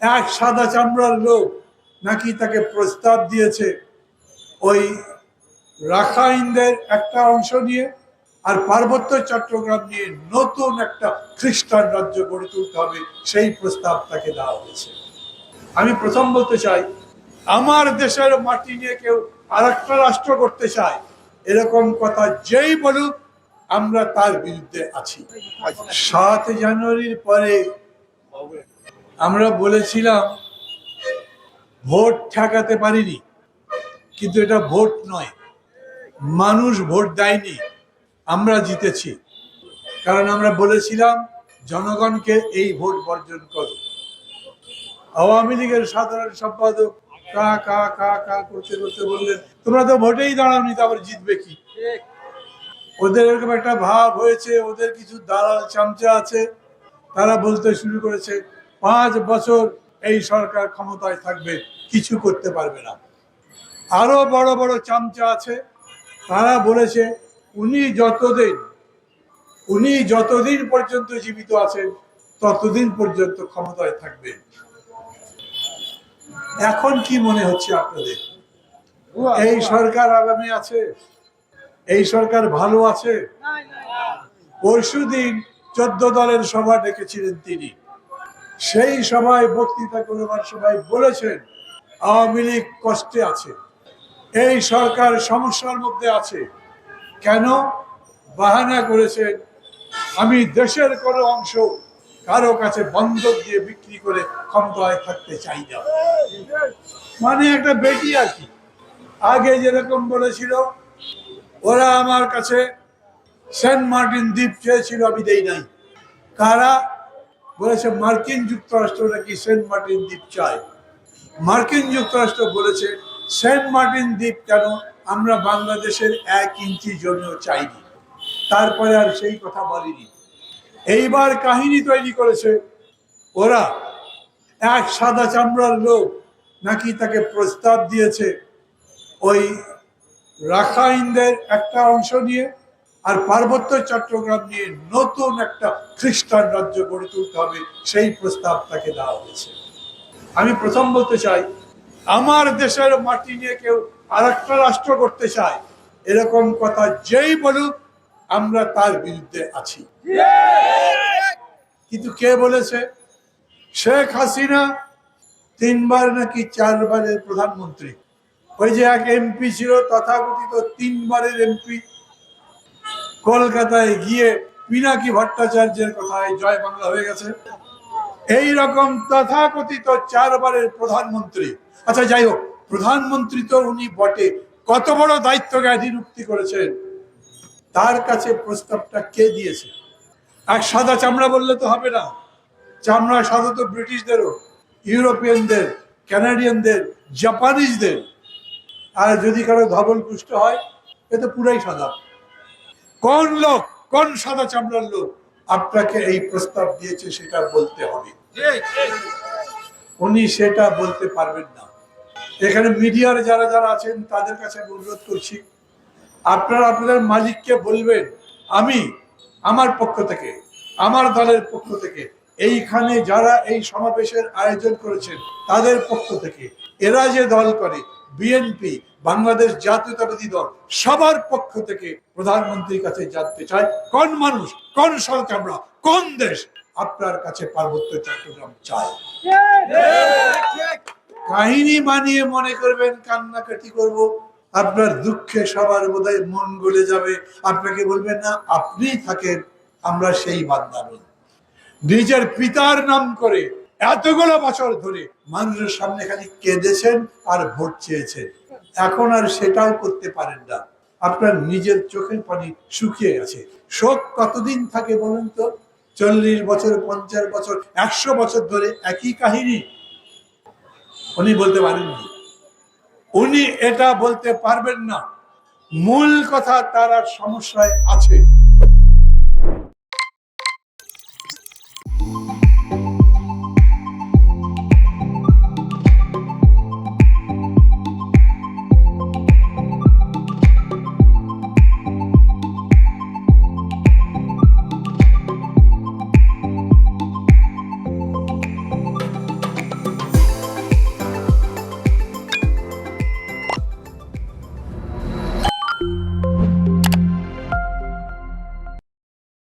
এক সাদা চামড়ার লোক নাকি তাকে প্রস্তাব দিয়েছে ওই রাখাইনদের একটা অংশ নিয়ে আর পার্বত্য চট্টগ্রাম নিয়ে নতুন একটা খ্রিস্টান রাজ্য গড়ে তুলতে হবে, সেই প্রস্তাব তাকে দেওয়া হয়েছে। আমি প্রথম বলতে চাই, আমার দেশের মাটি নিয়ে কেউ আর একটা রাষ্ট্র করতে চায়, এরকম কথা যেই বলুক, আমরা তার বিরুদ্ধে আছি। সাত জানুয়ারির পরে আমরা বলেছিলাম, ভোট ঠেকাতে পারিনি, কিন্তু এটা ভোট নয়। মানুষ ভোট দেয়নি, আমরা জিতেছি। কারণ আমরা বলেছিলাম, জনগণকে এই ভোট বর্জন করো। আওয়ামী লীগের সাধারণ সম্পাদক কা কা কা কা করতে করতে বললেন, তোমরা তো ভোটেই দাঁড়াওনি, তো আবার জিতবে কি? ওদের এরকম একটা ভাব হয়েছে, ওদের কিছু দালাল চামচা আছে, তারা বলতে শুরু করেছে পাঁচ বছর এই সরকার ক্ষমতায় থাকবে কিছু করতে পারবে না। আরও বড় বড় চামচা আছে তারা বলেছে উনি যতদিন উনি যতদিন পর্যন্ত জীবিত আছেন ততদিন পর্যন্ত ক্ষমতায় থাকবে। এখন কি মনে হচ্ছে আপনাদের? এই সরকার আগামী আছে? এই সরকার ভালো আছে? পরশু দিন চোদ্দ দলের সভা ডেকেছিলেন তিনি। সেই সভায় বক্তৃতা করবার সবাই বলেছেন, আওয়ামী লীগ কষ্টে আছে। এই সরকার সমস্যার মধ্যে আছে। কেন? বাহানা করেছেন, আমি দেশের কোনো অংশ কারও কাছে বন্ধক দিয়ে বিক্রি করে ক্ষমতায় থাকতে চাই না। মানে একটা বেটি আর কি। আগে যেরকম বলেছিল, ওরা আমার কাছে সেন্ট মার্টিন দ্বীপ চেয়েছিল আমি দেই নাই। কারা? বলেছে, মার্কিন যুক্তরাষ্ট্র নাকি সেন্ট মার্টিন দ্বীপ চায়? মার্কিন যুক্তরাষ্ট্র বলেছে, সেন্ট মার্টিন দ্বীপ কেন আমরা বাংলাদেশের এক ইঞ্চি জমিও চাইনি? তারপরে আর সেই কথা বলিনি। এইবার কাহিনী তৈরি করেছে, ওরা এক সাদা চামড়ার লোক নাকি তাকে প্রস্তাব দিয়েছে ওই রাখাইনদের একটা অংশ নিয়ে। আর পার্বত্য চট্টগ্রাম নিয়ে নতুন একটা খ্রিস্টান রাজ্য গড়ে তুলতে হবে, সেই প্রস্তাব তাকে দেওয়া হয়েছে। আমি প্রথম বলতে চাই, আমার দেশের মাটি নিয়ে কেউ আর একটা রাষ্ট্র করতে চায়, এরকম কথা যেই বলুক, আমরা তার বিরুদ্ধে আছি। কিন্তু কে বলেছে? শেখ হাসিনা তিনবার নাকি চারবারের প্রধানমন্ত্রী। ওই যে এক এমপি ছিল, তথাকথিত তিনবারের এমপি কলকাতায় গিয়ে পিনাকি ভট্টাচার্যের কথায় জয় বাংলা হয়ে গেছে। এই রকম তথাকথিত চারবারের প্রধানমন্ত্রী। আচ্ছা যাই হোক, প্রধানমন্ত্রী তো উনি বটে। কত বড় দায়িত্ব জ্ঞাধীন উক্তি করেছেন। তার কাছে প্রস্তাবটা কে দিয়েছে? এক সাদা চামড়া বললে তো হবে না। চামড়া সাদা তো ব্রিটিশদেরও, ইউরোপিয়ানদের কানাডিয়ানদের জাপানিজদের। আর যদি কারও ধবল পুষ্ট হয়, এ তো পুরাই সাদা। কোন লোক, কোন সাদা চামড়ার লোক আপনাকে এই প্রস্তাব দিয়েছে সেটা বলতে হবে। উনি সেটা বলতে পারবেন না। এখানে মিডিয়ার যারা যারা আছেন, তাদের কাছে অনুরোধ করছি, আপনারা আপনাদের মালিককে বলবেন, আমি আমার পক্ষ থেকে, আমার দলের পক্ষ থেকে, এইখানে যারা এই সমাবেশের আয়োজন করেছেন, তাদের পক্ষ থেকে, এরা যে দল করে বিএনপি বাংলাদেশ জাতীয়তাবাদী দল, সবার পক্ষ থেকে প্রধানমন্ত্রীর কাছে জানতে চায় কোন মানুষ, কোন সরকার কোন দেশ আপনার কাছে পার্বত্য চট্টগ্রাম চায় কাহিনী বানিয়ে মনে করবেন, কান্নাকাটি করব। আপনার দুঃখে সবার বোধহয় মন গলে যাবে। আপনাকে বলবেন, না আপনি থাকেন, আমরা সেই নই নিজের পিতার নাম করে এতগুলো বছর ধরে মানুষের সামনে খালি কেঁদেছেন আর ভোট চেয়েছেন। এখন আর সেটাও করতে পারেন না। আপনার নিজের চোখের পানি শুকিয়ে গেছে। শোক কতদিন থাকে বলুন তো? চল্লিশ বছর, পঞ্চাশ বছর, একশো বছর ধরে একই কাহিনী। উনি বলতে পারেননি। উনি এটা বলতে পারবেন না। মূল কথা তারা সমস্যায় আছে।